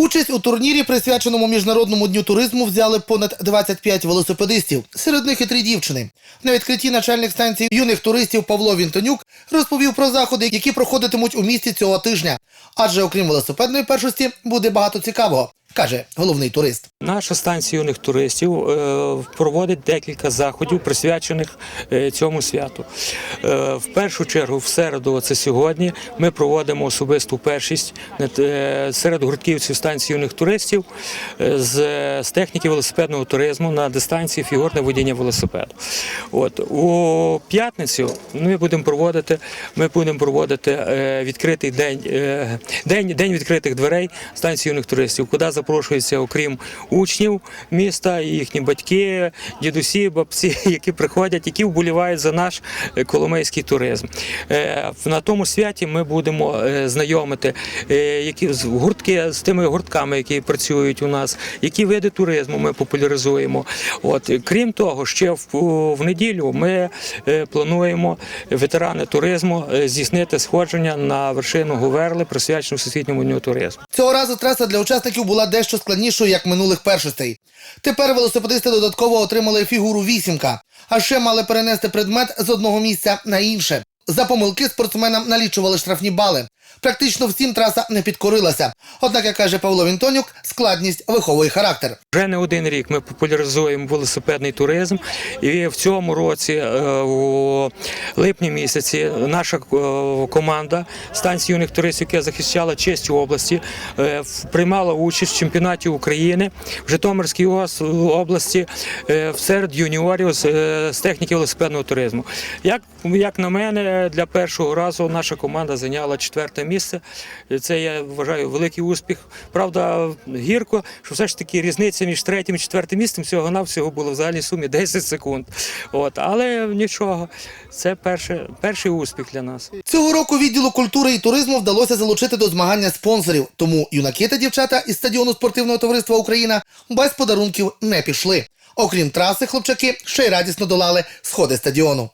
Участь у турнірі, присвяченому міжнародному дню туризму, взяли понад 25 велосипедистів. Серед них і три дівчини. На відкритті начальник станції юних туристів Павло Вінтонюк розповів про заходи, які проходитимуть у місті цього тижня. Адже окрім велосипедної першості буде багато цікавого, каже головний турист. Наша станція юних туристів е, проводить декілька заходів, присвячених е, цьому святу. Е, В першу чергу, в середу, це сьогодні, ми проводимо особисту першість серед гуртківців станції юних туристів з, техніки велосипедного туризму на дистанції фігурне водіння велосипеду. От у п'ятницю ми будемо проводити. Ми будемо проводити відкритий день, день, день відкритих дверей станції юних туристів, куди запрошується, окрім учнів міста, їхні батьки, дідусі, бабці, які приходять, які вболівають за наш е, коломийський туризм. Е, На тому святі ми будемо е, знайомити які гуртки з тими гуртками, які працюють у нас, які види туризму ми популяризуємо. От крім того, ще в, в неділю ми плануємо ветерани туризму здійснити сходження на вершину Говерли, присвячену всесвітньому дню туризму. Цього разу траса для учасників була дещо складнішою, як минулих першостей. Тепер велосипедисти додатково отримали фігуру вісімка, а ще мали перенести предмет з одного місця на інше. За помилки спортсменам налічували штрафні бали. Практично всім траса не підкорилася. Однак, як каже Павло Вінтонюк, складність виховує характер. Вже не один рік ми популяризуємо велосипедний туризм, і в цьому році, е, у липні місяці, наша е, команда станції юних туристів, яка захищала честь області, е, приймала участь в чемпіонаті України в Житомирській області е, серед юніорів е, з техніки велосипедного туризму. Як, як на мене, для першого разу наша команда зайняла четверте місце. Це я вважаю великий успіх. Правда, гірко, що все ж таки різниця між третім і четвертим місцем всього навсього було в загальній сумі 10 секунд. От, але нічого, це перше, перший успіх для нас. Цього року відділу культури і туризму вдалося залучити до змагання спонсорів, тому юнаки та дівчата із стадіону спортивного товариства Україна без подарунків не пішли. Окрім траси, хлопчаки ще й радісно долали сходи стадіону.